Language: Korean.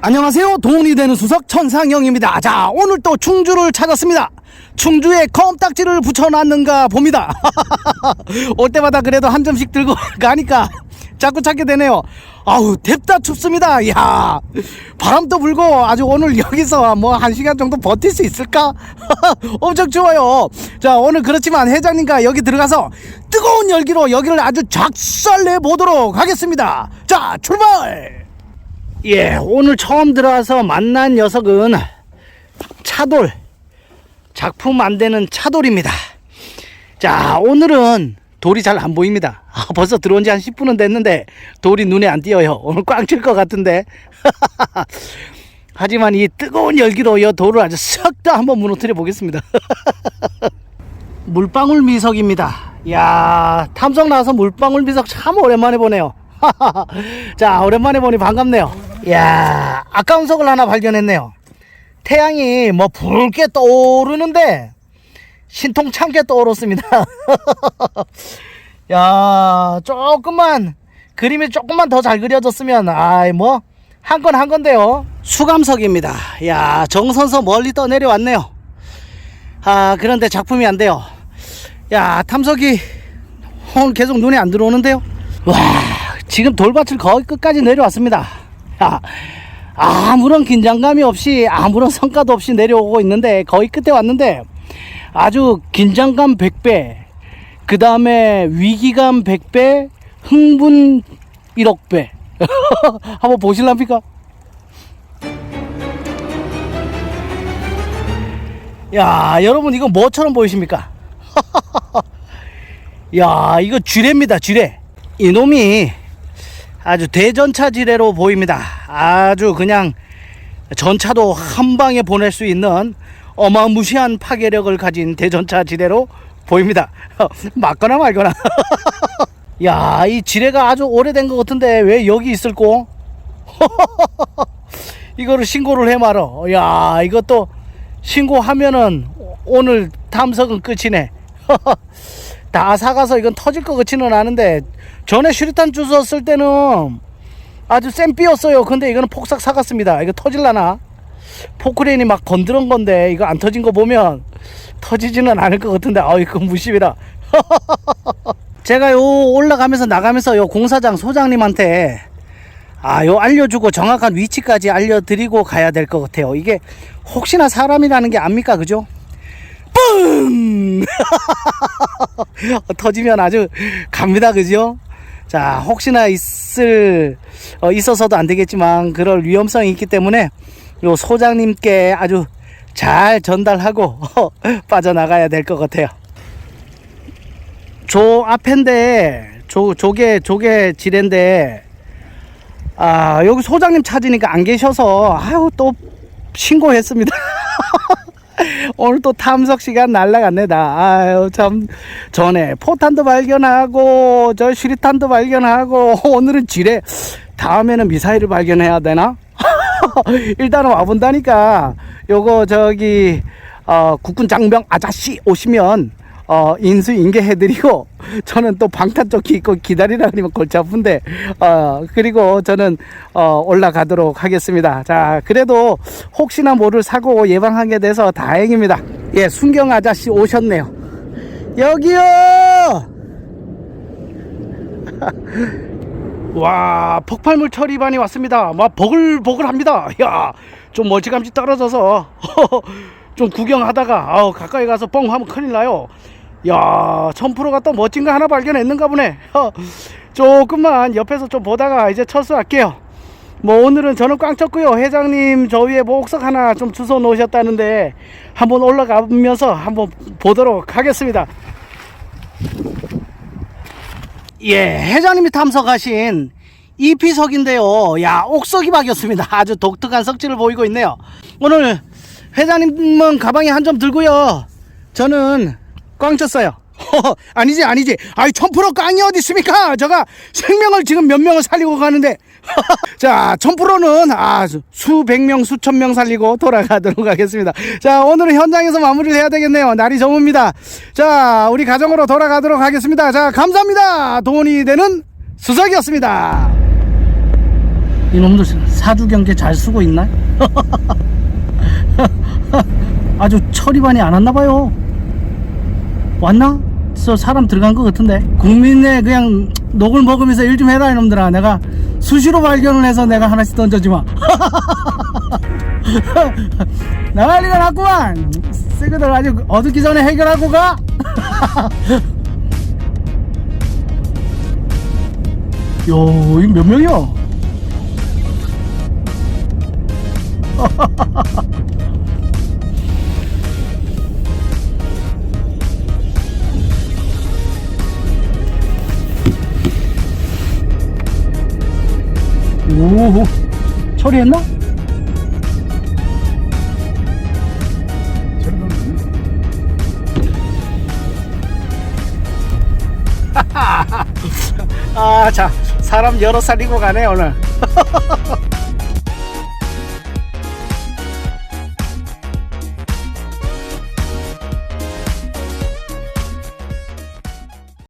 안녕하세요. 돈이 되는 수석 천상영입니다. 자, 오늘 또 충주를 찾았습니다. 충주에 껌딱지를 붙여놨는가 봅니다. 올 때마다 그래도 한 점씩 들고 가니까 자꾸 찾게 되네요. 아우, 덥다 춥습니다. 야 바람도 불고 아주 오늘 여기서 뭐 한 시간 정도 버틸 수 있을까? 엄청 추워요. 자, 오늘 그렇지만 회장님과 여기 들어가서 뜨거운 열기로 여기를 아주 작살내 보도록 하겠습니다. 자, 출발! 예, 오늘 처음 들어와서 만난 녀석은 차돌. 작품 안 되는 차돌입니다. 자, 오늘은 돌이 잘 안 보입니다. 아, 벌써 들어온 지 한 10분은 됐는데 돌이 눈에 안 띄어요. 오늘 꽝 칠 것 같은데. 하지만 이 뜨거운 열기로 이 돌을 아주 싹 다 한번 무너뜨려 보겠습니다. 물방울 미석입니다. 야 탐정 나와서 물방울 미석 참 오랜만에 보네요. 자, 오랜만에 보니 반갑네요. 야 아까운 석을 하나 발견했네요. 태양이 뭐 붉게 떠오르는데 신통참게 떠오르습니다. 야, 조금만 그림이 조금만 더 잘 그려졌으면 아이 뭐 한건한 건데요. 수감석입니다. 야, 정선서 멀리 떠 내려왔네요. 아, 그런데 작품이 안 돼요. 야, 탐석이 오늘 계속 눈에 안 들어오는데요. 와, 지금 돌밭을 거의 끝까지 내려왔습니다. 야, 아무런 긴장감이 없이 아무런 성과도 없이 내려오고 있는데 거의 끝에 왔는데 아주 긴장감 100배 그 다음에 위기감 100배 흥분 1억 배 한번 보실랍니까? 야 여러분 이거 뭐처럼 보이십니까? 야 이거 쥐레입니다 쥐레 이놈이 아주 대전차 지뢰로 보입니다. 아주 그냥 전차도 한 방에 보낼 수 있는 어마무시한 파괴력을 가진 대전차 지뢰로 보입니다. 맞거나 말거나. 야, 이 지뢰가 아주 오래된 것 같은데 왜 여기 있을꼬? 이거를 신고를 해 말어. 야, 이것도 신고하면은 오늘 탐석은 끝이네. 다 사가서 이건 터질 것 같지는 않은데 전에 슈리탄 주웠을 때는 아주 쌤 삐었어요. 근데 이거는 폭삭 사갔습니다. 이거 터질라나? 포크레인이 막 건드는 건데 이거 안 터진 거 보면 터지지는 않을 것 같은데 아이 그 무심이다. 제가 요 올라가면서 나가면서 요 공사장 소장님한테 아, 요 알려주고 정확한 위치까지 알려드리고 가야 될 것 같아요. 이게 혹시나 사람이라는 게 압니까? 그죠? 뿡! 터지면 아주 갑니다. 그죠? 자, 혹시나 있을, 어, 있어서도 안 되겠지만, 그럴 위험성이 있기 때문에, 요 소장님께 아주 잘 전달하고, 빠져나가야 될 것 같아요. 저 앞인데, 조, 조개, 조개 지뢰인데, 아, 여기 소장님 찾으니까 안 계셔서, 아유, 또 신고했습니다. 오늘 또 탐석 시간 날라갔네 다. 아유 참. 전에 포탄도 발견하고 저 수리탄도 발견하고 오늘은 지뢰. 다음에는 미사일을 발견해야 되나? 일단은 와본다니까. 요거 저기 어, 국군 장병 아저씨 오시면 어, 인수인계해드리고, 저는 또 방탄조끼 입고 기다리라 그러면 골치 아픈데, 어, 그리고 저는, 어, 올라가도록 하겠습니다. 자, 그래도 혹시나 모를 사고 예방하게 돼서 다행입니다. 예, 순경 아저씨 오셨네요. 여기요! 와, 폭발물 처리반이 왔습니다. 막 버글버글합니다. 야, 좀 멀찌감치 떨어져서 좀 구경하다가 아우 가까이 가서 뻥 하면 큰일 나요. 야, 천프로가 또 멋진 거 하나 발견했는가 보네. 어, 조금만 옆에서 좀 보다가 이제 철수할게요. 뭐 오늘은 저는 꽝 쳤고요. 회장님 저 위에 목석 하나 좀 주워 놓으셨다는데 한번 올라가면서 한번 보도록 하겠습니다. 예, 회장님이 탐석하신 이피석인데요. 야, 옥석이 박였습니다. 아주 독특한 석질을 보이고 있네요. 오늘 회장님은 가방에 한 점 들고요. 저는 꽝 쳤어요. 아니지, 아니지. 아이, 천프로 꽝이 어디 있습니까? 제가 생명을 지금 몇 명을 살리고 가는데. 자, 천프로는 아, 수- 수백 명, 수천 명 살리고 돌아가도록 하겠습니다. 자, 오늘은 현장에서 마무리를 해야 되겠네요. 날이 저뭅니다. 자, 우리 가정으로 돌아가도록 하겠습니다. 자, 감사합니다. 돈이 되는 수석이었습니다. 이놈들 사주 경계 잘 쓰고 있나? 아주 처리반이 안 왔나 봐요. 왔나? 저 사람 들어간 것 같은데. 국민의 그냥 녹을 먹으면서 일 좀 해라 이놈들아. 내가 수시로 발견을 해서 내가 하나씩 던져지 마. 난리가 났구만. 새끼들 아주 어둡기 전에 해결하고 가. 요, 이몇 명이야? 오, 처리했나? 아, 자, 사람 여러 살리고 가네, 오늘.